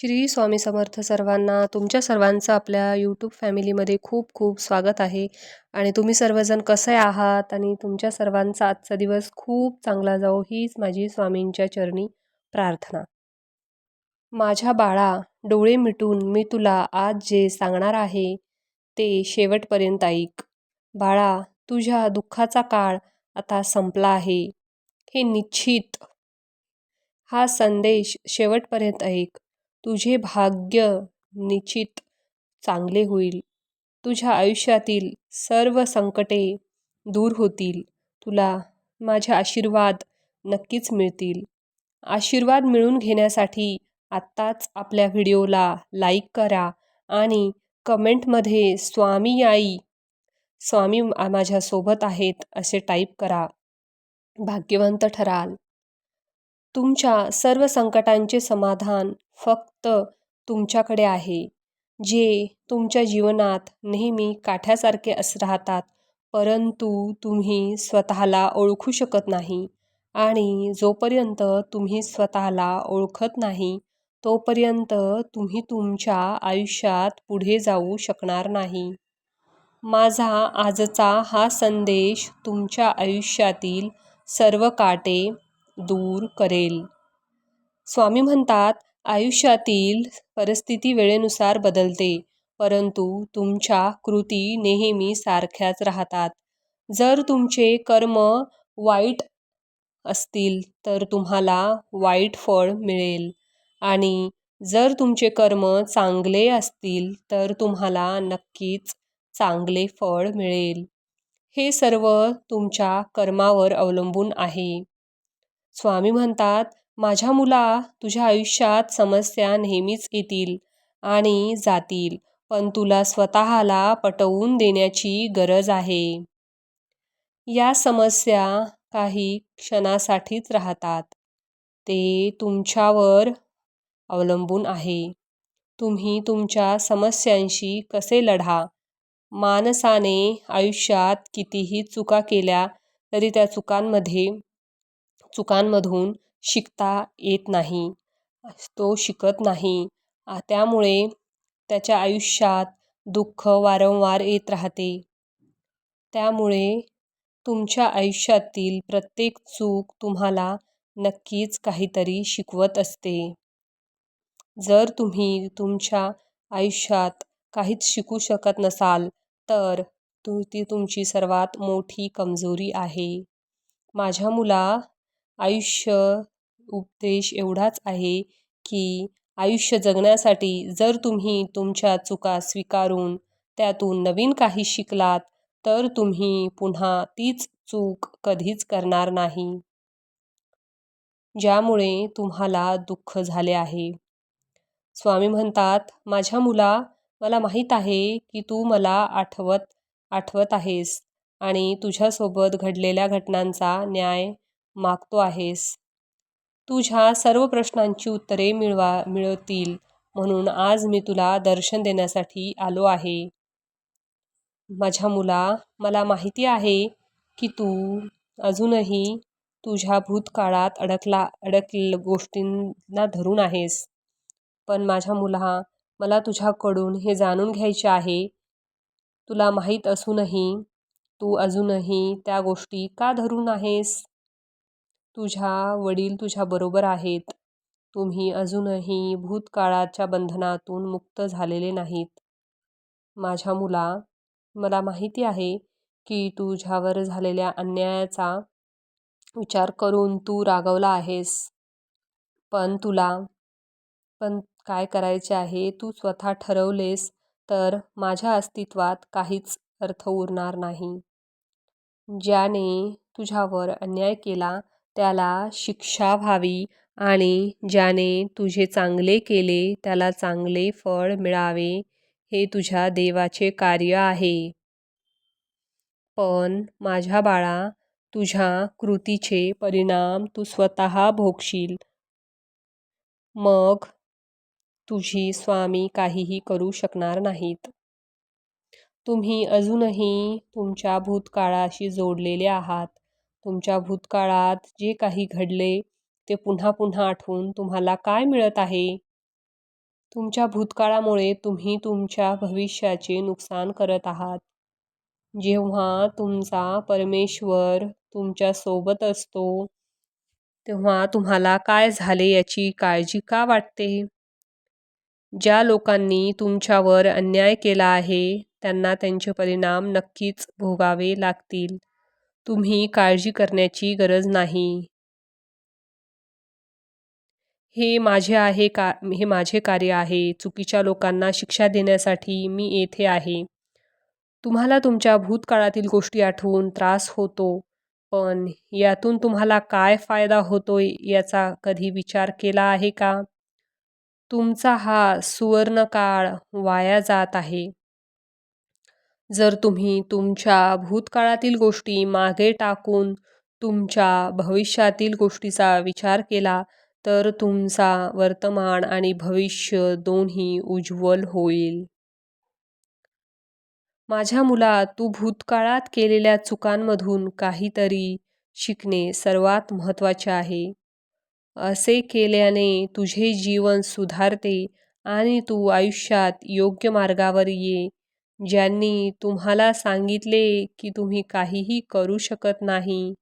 श्री स्वामी समर्थ सर्वांना तुमच्या सर्वांचं आपल्या यूट्यूब फॅमिलीमध्ये खूप खूप स्वागत आहे. आणि तुम्ही सर्वजण कसे आहात आणि तुमच्या सर्वांचा आजचा दिवस खूप चांगला जाओ हीच माझी स्वामींच्या चरणी प्रार्थना. माझ्या बाळा डोळे मिटून मी तुला आज जे सांगणार आहे ते शेवटपर्यंत ऐक. बाळा तुझ्या दुःखाचा काळ आता संपला आहे. हे निश्चित. हा संदेश शेवटपर्यंत ऐक. तुझे भाग्य निश्चित चांगले होईल. तुझ्या आयुष्यातील सर्व संकटे दूर होतील. तुला माझे आशीर्वाद नक्कीच मिळतील. आशीर्वाद मिळून घेण्यासाठी आत्ताच आपल्या व्हिडिओला लाईक करा आणि कमेंटमध्ये स्वामी आई स्वामी माझ्यासोबत आहेत असे टाईप करा. भाग्यवंत ठराल. तुमच्या सर्व संकटांचे समाधान फक्त तुमच्याकडे आहे जे तुमच्या जीवनात नेहमी काठ्यासारखे अस राहतात परंतु तुम्ही स्वतःला ओळखू शकत नाही आणि जोपर्यंत तुम्ही स्वतःला ओळखत नाही तोपर्यंत तुम्ही तुमच्या आयुष्यात पुढे जाऊ शकणार नाही. माझा आजचा हा संदेश तुमच्या आयुष्यातील सर्व काटे दूर करेल. स्वामी म्हणतात आयुष्यातील परिस्थिती वेळेनुसार बदलते परंतु तुमच्या कृती नेहमी सारख्याच राहतात. जर तुमचे कर्म वाईट असतील तर तुम्हाला वाईट फळ मिळेल. आणि जर तुमचे कर्म चांगले असतील तर तुम्हाला नक्कीच चांगले फळ मिळेल. हे सर्व तुमच्या कर्मावर अवलंबून आहे. स्वामी म्हणतात माझ्या मुला तुझ्या आयुष्यात समस्या नेहमीच येतील आणि जातील पण तुला स्वतःला पटवून देण्याची गरज आहे. या समस्या काही क्षणासाठीच राहतात. ते तुमच्यावर अवलंबून आहे. तुम्ही तुमच्या समस्यांशी कसे लढा? माणसाने आयुष्यात कितीही चुका केल्या तरी त्या चुकांमध्ये चुकांमधून शिकता येत नाही. तो शिकत नाही. त्यामुळे त्याच्या आयुष्यात दुःख वारंवार येत राहते. त्यामुळे तुमच्या आयुष्यातील प्रत्येक चूक तुम्हाला नक्कीच काहीतरी शिकवत असते. जर तुम्ही तुमच्या आयुष्यात काहीच शिकू शकत नसाल तर तु ती तुमची सर्वात मोठी कमजोरी आहे. माझ्या मुला आयुष्य उपदेश एवढाच आहे की आयुष्य जगण्यासाठी जर तुम्ही तुमच्या चुका स्वीकारून त्यातून नवीन काही शिकलात तर तुम्ही पुन्हा तीच चूक कधीच करणार नाही. ज्यामुळे तुम्हाला दुःख झाले आहे. स्वामी म्हणतात माझ्या मुला मला माहीत आहे की तू मला आठवत आठवत आहेस आणि तुझ्यासोबत घडलेल्या घटनांचा न्याय मागतो आहेस. तुझ्या सर्व प्रश्नांची उत्तरे मिळवा मिळतील म्हणून आज मी तुला दर्शन देण्यासाठी आलो आहे. माझ्या मुला मला माहिती आहे की तू अजूनही तुझ्या भूतकाळात अडकला अडकलेल्या गोष्टींना धरून आहेस. पण माझ्या मुला मला तुझ्याकडून हे जाणून घ्यायचे आहे. तुला माहीत असूनही तू अजूनही त्या गोष्टी का धरून आहेस? तुझ्या वडील तुझ्याबरोबर आहेत. तुम्ही अजूनही भूतकाळाच्या बंधनातून मुक्त झालेले नाहीत. माझ्या मुला मला माहिती आहे की तुझ्यावर झालेल्या अन्यायाचा विचार करून तू रागवला आहेस. पण तुला पण काय करायचे आहे? तू स्वतः ठरवलेस तर माझ्या अस्तित्वात काहीच अर्थ उरणार नाही. ज्याने तुझ्यावर अन्याय केला त्याला शिक्षा व्हावी आणि ज्याने तुझे चांगले केले त्याला चांगले फळ मिळावे हे तुझ्या देवाचे कार्य आहे. पण माझ्या बाळा तुझ्या कृतीचे परिणाम तू स्वतः भोगशील. मग तुझी स्वामी काहीही करू शकणार नाहीत. तुम्ही अजूनही तुमच्या भूतकाळाशी जोडलेले आहात. तुमच्या भूतकाळात जे काही घडले ते पुन्हा पुन्हा आठवून तुम्हाला काय मिळत आहे? तुमच्या भूतकाळामुळे तुम्ही तुमच्या भविष्याचे नुकसान करत आहात. जेव्हा तुमचा परमेश्वर तुमच्यासोबत असतो तेव्हा तुम्हाला काय झाले याची काळजी का वाटते? ज्या लोकांनी तुमच्यावर अन्याय केला आहे त्यांना त्यांचे परिणाम नक्कीच भोगावे लागतील. तुम्ही काळजी करण्याची गरज नाही. हे माझे आहे का हे माझे कार्य आहे. चुकीच्या लोकांना शिक्षा देण्यासाठी मी येथे आहे. तुम्हाला तुमच्या भूतकाळातील गोष्टी आठवून त्रास होतो पण यातून तुम्हाला काय फायदा होतो याचा कधी विचार केला आहे का? तुमचा हा सुवर्णकाळ वाया जात आहे. जर तुम्ही तुमच्या भूतकाळातील गोष्टी मागे टाकून तुमच्या भविष्यातील गोष्टीचा विचार केला तर तुमचा वर्तमान आणि भविष्य दोन्ही उज्ज्वल होईल. माझ्या मुला तू भूतकाळात केलेल्या चुकांमधून काहीतरी शिकणे सर्वात महत्त्वाचे आहे. असे केल्याने तुझे जीवन सुधारते आणि तू आयुष्यात योग्य मार्गावर ये ज्यांनी तुम्हाला सांगितले की तुम्ही काहीही करू शकत नाही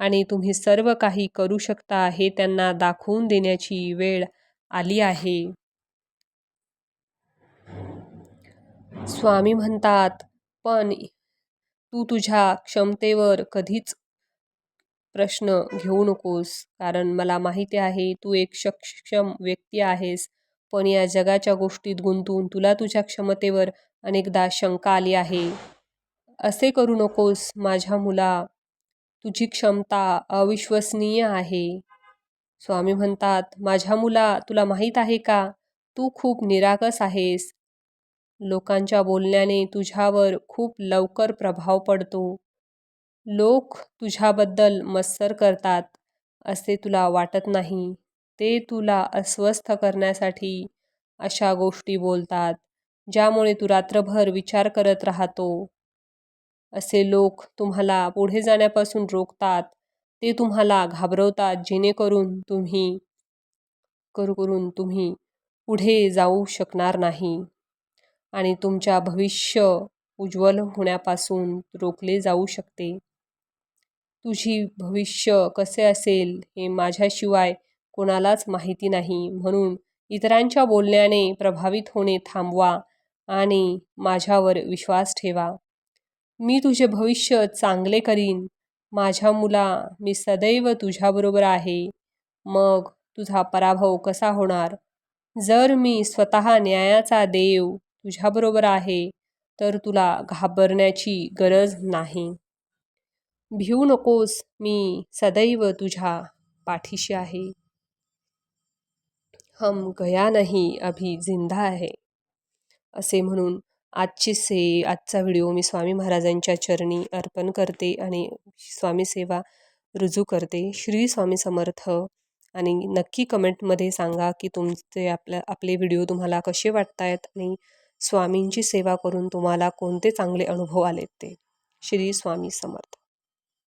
आणि तुम्ही सर्व काही करू शकता हे त्यांना दाखवून देण्याची वेळ आली आहे. स्वामी म्हणतात पण तू तुझ्या क्षमतेवर कधीच प्रश्न घेऊ नकोस कारण मला माहिती आहे तू एक सक्षम व्यक्ती आहेस पण या जगाच्या गोष्टीत गुंतून तुला तुझ्या क्षमतेवर अनेकदा शंका आली आहे. असे करू नकोस माझ्या मुला. तुझी क्षमता अविश्वसनीय आहे. स्वामी म्हणतात माझ्या मुला तुला माहीत आहे का? तू खूप निरागस आहेस. लोकांच्या बोलण्याने तुझ्यावर खूप लवकर प्रभाव पडतो. लोक तुझ्याबद्दल मत्सर करतात असे तुला वाटत नाही. ते तुला अस्वस्थ करण्यासाठी अशा गोष्टी बोलतात. ज्यामुळे तू रात्रभर विचार करत राहतो. असे लोक तुम्हाला पुढे जाण्यापासून रोखतात. ते तुम्हाला घाबरवतात जेणेकरून तुम्ही करू करून तुम्ही पुढे जाऊ शकणार नाही. आणि तुमच्या भविष्य उज्ज्वल होण्यापासून रोखले जाऊ शकते. तुझी भविष्य कसे असेल हे माझ्याशिवाय कोणालाच माहिती नाही. म्हणून इतरांच्या बोलण्याने प्रभावित होणे थांबवा. आणि माझ्यावर विश्वास ठेवा. मी तुझे भविष्य चांगले करीन. माझ्या मुला मी सदैव तुझ्याबरोबर आहे. मग तुझा पराभव कसा होणार? जर मी स्वतः न्यायाचा देव तुझ्याबरोबर आहे तर तुला घाबरण्याची गरज नाही. भिवू नकोस मी सदैव तुझ्या पाठीशी आहे. हम गया नाही अभी जिंदा आहे असे म्हणून आजची से आजचा व्हिडिओ मी स्वामी महाराजांच्या चरणी अर्पण करते आणि स्वामी सेवा रुजू करते. श्री स्वामी समर्थ. आणि नक्की कमेंटमध्ये सांगा की तुमचे आपल्या आपले व्हिडिओ तुम्हाला कसे वाटत आहेत आणि स्वामींची सेवा करून तुम्हाला कोणते चांगले अनुभव आलेत ते. श्री स्वामी समर्थ.